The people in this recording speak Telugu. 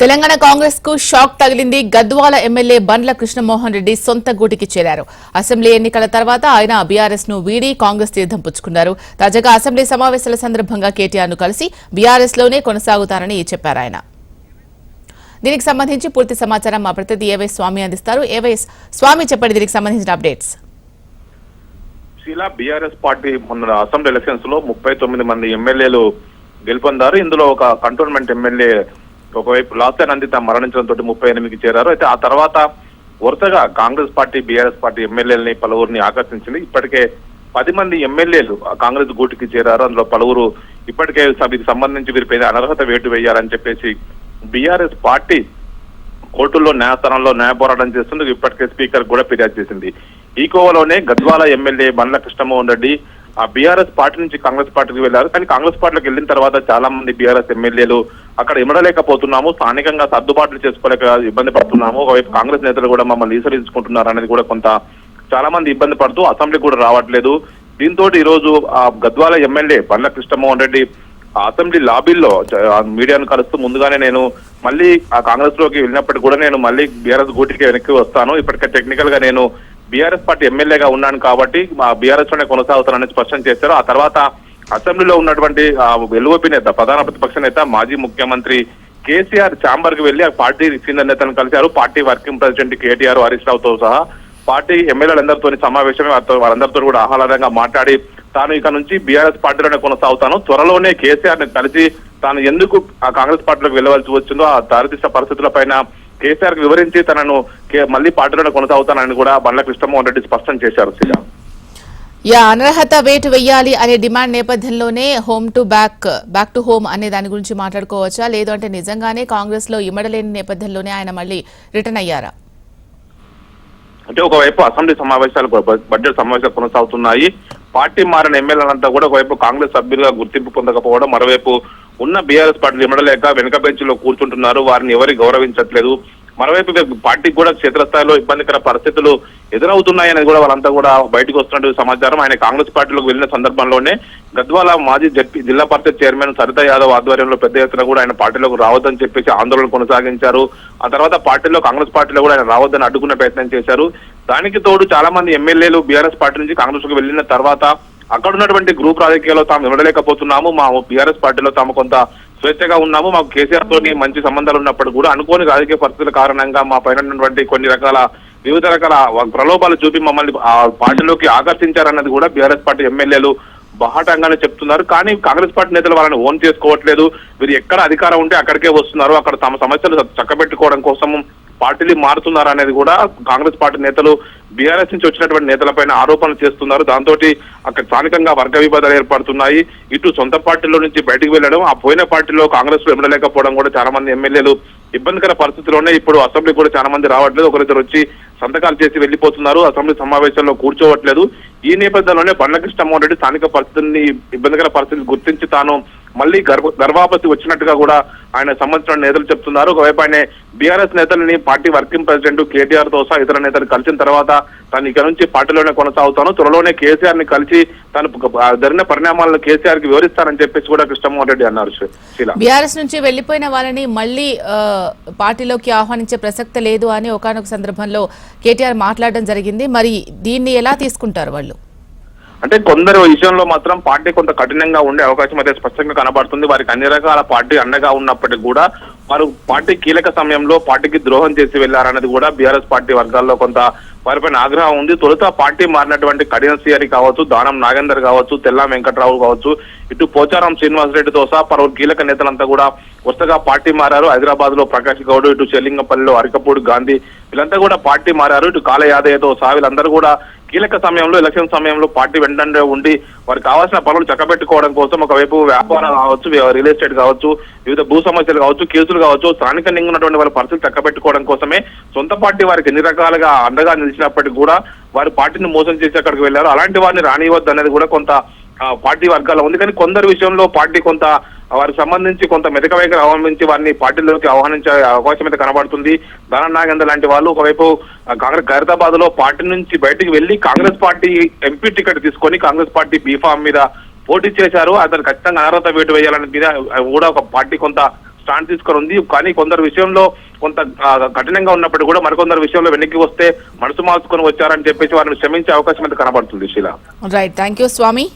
తెలంగాణ కాంగ్రెస్కు షాక్ తగిలింది గద్వాల ఎమ్మెల్యే బండ్ల కృష్ణమోహన్ రెడ్డి సొంత గూటికి చేరారు. అసెంబ్లీ ఎన్నికల తర్వాత ఆయన బీఆర్ఎస్ను వీడి కాంగ్రెస్ తీర్థం పుచ్చుకున్నారు. తాజాగా అసెంబ్లీ సమావేశాల సందర్భంగా కేటీఆర్ను కలిసి బీఆర్ఎస్లోనే కొనసాగుతారని చెప్పారు ఆయన. దీనికి సంబంధించి పూర్తి సమాచారం మా ప్రతినిధి ఏవై స్వామి అందిస్తారు. ఏవై స్వామి చెప్పండి దీనికి సంబంధించిన అప్డేట్స్. బీఆర్ఎస్ పార్టీ మొన్న అసెంబ్లీ ఎలక్షన్స్లో ముప్పై తొమ్మిది మంది ఎమ్మెల్యేలు గెలుపొందారు. ఇందులో ఒక కంటోన్మెంట్ ఎమ్మెల్యే ఒకవైపు లాస్య నందిత మరణించడంతో ముప్పై ఎనిమిదికి చేరారు. అయితే ఆ తర్వాత వరుసగా కాంగ్రెస్ పార్టీ బీఆర్ఎస్ పార్టీ ఎమ్మెల్యేలని పలువురిని ఆకర్షించింది. ఇప్పటికే పది మంది ఎమ్మెల్యేలు కాంగ్రెస్ గూటికి చేరారు. అందులో పలువురు ఇప్పటికే వీరికి సంబంధించి వీరిపై అనర్హత వేటు వేయాలని చెప్పేసి బీఆర్ఎస్ పార్టీ కోర్టుల్లో న్యాయస్థానంలో న్యాయ పోరాటం చేస్తుంది ఇప్పటికే స్పీకర్ కూడా ఫిర్యాదు చేసింది. ఈ కోవలోనే గద్వాల ఎమ్మెల్యే బండ్ల కృష్ణమోహన్ రెడ్డి ఆ బీఆర్ఎస్ పార్టీ నుంచి కాంగ్రెస్ పార్టీకి వెళ్ళారు. కానీ కాంగ్రెస్ పార్టీకి వెళ్ళిన తర్వాత చాలా మంది బీఆర్ఎస్ ఎమ్మెల్యేలు అక్కడ ఇమడలేకపోతున్నాము. స్థానికంగా సర్దుబాట్లు చేసుకోలేక ఇబ్బంది పడుతున్నాము. ఒకవైపు కాంగ్రెస్ నేతలు కూడా మమ్మల్ని ఈసరించుకుంటున్నారు అనేది కూడా కొంత చాలా మంది ఇబ్బంది పడుతూ అసెంబ్లీ కూడా రావట్లేదు. దీంతో ఈరోజు ఆ గద్వాల ఎమ్మెల్యే బండ్ల కృష్ణమోహన్ రెడ్డి అసెంబ్లీ లాబీల్లో మీడియాను కలుస్తూ ముందుగానే నేను మళ్ళీ ఆ కాంగ్రెస్లోకి వెళ్ళినప్పటికీ కూడా నేను మళ్ళీ బీఆర్ఎస్ గూటికి వెనక్కి వస్తాను. ఇప్పటికే టెక్నికల్గా నేను బీఆర్ఎస్ పార్టీ ఎమ్మెల్యేగా ఉన్నాను కాబట్టి మా బీఆర్ఎస్లోనే కొనసాగుతానని స్పష్టం చేశారు. ఆ తర్వాత అసెంబ్లీలో ఉన్నటువంటి ఆ నేత ప్రధాన ప్రతిపక్ష నేత మాజీ ముఖ్యమంత్రి కేసీఆర్ ఛాంబర్కి వెళ్ళి ఆ పార్టీ సీనియర్ నేతలను కలిశారు. Party working president KTR Harish రావుతో సహా పార్టీ ఎమ్మెల్యేలందరితో సమావేశమే వారందరితో కూడా ఆహ్లాదంగా మాట్లాడి తాను ఇక నుంచి బీఆర్ఎస్ పార్టీలోనే కొనసాగుతాను. త్వరలోనే కేసీఆర్ని కలిసి తాను ఎందుకు ఆ కాంగ్రెస్ పార్టీలోకి వెళ్ళవలసి వచ్చిందో ఆ దారితీసిన పరిస్థితుల పైన కేసీఆర్ వివరించి తనను మళ్ళీ పార్టీలోనే కొనసాగుతానని కూడా బండ్ల కృష్ణమోహన్ రెడ్డి స్పష్టం చేశారు శ్రీజా యా అనర్హత వేటు వెయ్యాలి అనే డిమాండ్ నేపథ్యంలోనే home to back back to home అనే దాని గురించి మాట్లాడుకోవచ్చా? లేదు అంటే నిజంగానే కాంగ్రెస్లో ఇమ్మడలేని నేపథ్యంలోనే ఆయన మళ్ళీ రిటర్న్ అయ్యారా? అంటే ఒకవైపు అసెంబ్లీ సమావేశాలు బడ్జెట్ సమావేశాలు కొనసాగుతున్నాయి. పార్టీ మారిన ఎమ్మెల్యేలంతా కూడా ఒకవైపు కాంగ్రెస్ సభ్యులుగా గుర్తింపు పొందకపోవడం మరోవైపు ఉన్న బీఆర్ఎస్ పార్టీ నిమడలేక వెనుక బెంచ్లో కూర్చుంటున్నారు. వారిని ఎవరి గౌరవించట్లేదు. మరోవైపు పార్టీకి కూడా క్షేత్రస్థాయిలో ఇబ్బందికర పరిస్థితులు ఎదురవుతున్నాయని కూడా వాళ్ళంతా కూడా బయటకు వస్తున్నట్టు సమాచారం. ఆయన కాంగ్రెస్ పార్టీలోకి వెళ్ళిన సందర్భంలోనే గద్వాల మాజీ జడ్పీ జిల్లా పరిషత్ చైర్మన్ సరిత యాదవ్ ఆధ్వర్యంలో పెద్ద ఎత్తున కూడా ఆయన పార్టీలోకి రావద్దని చెప్పేసి ఆందోళన కొనసాగించారు. ఆ తర్వాత పార్టీలో కాంగ్రెస్ పార్టీలో కూడా ఆయన రావద్దని అడ్డుకునే ప్రయత్నం చేశారు. దానికి తోడు చాలా మంది ఎమ్మెల్యేలు బీఆర్ఎస్ పార్టీ నుంచి కాంగ్రెస్కు వెళ్ళిన తర్వాత అక్కడ ఉన్నటువంటి గ్రూప్ రాజకీయాల్లో తాము వినలేకపోతున్నాము మా బీఆర్ఎస్ పార్టీలో తాము కొంత స్వేచ్ఛగా ఉన్నాము. మాకు కేసీఆర్ తోని మంచి సంబంధాలు ఉన్నప్పుడు కూడా అనుకోని రాజకీయ పరిస్థితుల కారణంగా మా పైన ఉన్నటువంటి కొన్ని రకాల వివిధ రకాల ప్రలోభాలు చూపి మమ్మల్ని ఆ పార్టీలోకి ఆకర్షించారన్నది కూడా బీఆర్ఎస్ పార్టీ ఎమ్మెల్యేలు బహాటంగానే చెప్తున్నారు. కానీ కాంగ్రెస్ పార్టీ నేతలు వాళ్ళని ఓన్ చేసుకోవట్లేదు. వీరు ఎక్కడ అధికారం ఉంటే అక్కడికే వస్తున్నారు. అక్కడ తమ సమస్యలు చక్కబెట్టుకోవడం కోసం పార్టీలు మారుతున్నారు అనేది కూడా కాంగ్రెస్ పార్టీ నేతలు బీఆర్ఎస్ నుంచి వచ్చినటువంటి నేతలపైన ఆరోపణలు చేస్తున్నారు. దాంతో అక్కడ స్థానికంగా వర్గ విభేదాలు ఏర్పడుతున్నాయి. ఇటు సొంత పార్టీలో నుంచి బయటకు వెళ్ళడం ఆ పోయిన పార్టీలో కాంగ్రెస్లో ఎమ్మలేకపోవడం కూడా చాలా మంది ఎమ్మెల్యేలు ఇబ్బందికర పరిస్థితిలోనే ఇప్పుడు అసెంబ్లీ కూడా చాలా మంది రావట్లేదు. ఒకరిద్దరు వచ్చి సంతకాలు చేసి వెళ్ళిపోతున్నారు. అసెంబ్లీ సమావేశంలో కూర్చోవట్లేదు. ఈ నేపథ్యంలోనే బండ్ల కృష్ణమోహన్ రెడ్డి స్థానిక పరిస్థితిని ఇబ్బందికర పరిస్థితిని గుర్తించి తాను మళ్ళీ గర్భ గర్భాపతి వచ్చినట్టుగా కూడా ఆయన సంబంధించిన నేతలు చెప్తున్నారు. ఒకవైపు ఆయన బీఆర్ఎస్ నేతలని పార్టీ వర్కింగ్ ప్రెసిడెంట్ కేటీఆర్తో సహా ఇతర నేతలు కలిసిన తర్వాత తను ఇక నుంచి పార్టీలోనే కొనసాగుతాను. త్వరలోనే కేసీఆర్ని కలిసి తను జరిగిన పరిణామాలను కేసీఆర్కి వివరిస్తానని చెప్పేసి కూడా కృష్ణమోహన్ రెడ్డి అన్నారు బీఆర్ఎస్ నుంచి వెళ్ళిపోయిన వాళ్ళని మళ్ళీ పార్టీలోకి ఆహ్వానించే ప్రసక్తి లేదు అని ఒకానొక సందర్భంలో కేటీఆర్ మాట్లాడడం జరిగింది. మరి దీన్ని ఎలా తీసుకుంటారు వాళ్ళు? అంటే కొందరు విషయంలో మాత్రం పార్టీ కొంత కఠినంగా ఉండే అవకాశం అయితే స్పష్టంగా కనబడుతుంది. వారికి అన్ని రకాల పార్టీ అండగా ఉన్నప్పటికీ కూడా వారు పార్టీ కీలక సమయంలో పార్టీకి ద్రోహం చేసి వెళ్ళారన్నది కూడా బీఆర్ఎస్ పార్టీ వర్గాల్లో కొంత వారిపైన ఆగ్రహం ఉంది. తొలుత పార్టీ మారినటువంటి కఠిన సిఆరి కావచ్చు దానం నాగేందర్ కావచ్చు తెల్లా వెంకట్రావు కావచ్చు ఇటు పోచారం శ్రీనివాసరెడ్డితో సహా పలువురు కీలక నేతలంతా కూడా వరుసగా పార్టీ మారారు. హైదరాబాద్లో ప్రకాష్ గౌడ్ ఇటు చెల్లింగపల్లిలో అరికపూడి గాంధీ వీళ్ళంతా కూడా పార్టీ మారారు. ఇటు కాల యాదయ్యతో సహా వీళ్ళందరూ కూడా కీలక సమయంలో ఎలక్షన్ సమయంలో పార్టీ వెంటనే ఉండి వారికి కావాల్సిన పనులు చక్కబెట్టుకోవడం కోసం ఒకవైపు వ్యాపారం కావచ్చు రియల్ ఎస్టేట్ కావచ్చు వివిధ భూ సమస్యలు కావచ్చు కేసులు కావచ్చు స్థానికంగా ఉన్నటువంటి వాళ్ళ పరిస్థితులు చక్కబెట్టుకోవడం కోసమే సొంత పార్టీ వారికి ఎన్ని రకాలుగా అండగా నిలిచినప్పటికీ కూడా వారి పార్టీని మోసం చేసి అక్కడికి వెళ్ళారు. అలాంటి వారిని రానివ్వద్దు అనేది కూడా కొంత పార్టీ వర్గాల్లో ఉంది. కానీ కొందరు విషయంలో పార్టీ కొంత వారికి సంబంధించి కొంత మెతక వైఖరి అవలంబించి వారిని పార్టీలోకి ఆహ్వానించే అవకాశం అయితే కనబడుతుంది. ధన నాగేంద్ర లాంటి వాళ్ళు ఒకవైపు కాంగ్రెస్ ఖైరతాబాద్లో పార్టీ నుంచి బయటికి వెళ్ళి కాంగ్రెస్ పార్టీ ఎంపీ టికెట్ తీసుకొని కాంగ్రెస్ పార్టీ బీఫామ్ మీద పోటీ చేశారు. అతను ఖచ్చితంగా అనర్హత వేటు వేయాలని మీద కూడా ఒక పార్టీ కొంత స్టాండ్ తీసుకొని ఉంది కానీ కొందరు విషయంలో కొంత కఠినంగా ఉన్నప్పటికీ కూడా మరికొందరు విషయంలో వెనక్కి వస్తే మనసు మార్చుకొని వచ్చారని చెప్పేసి వారిని క్షమించే అవకాశం అయితే కనబడుతుంది Sheela. Right thank you Swamy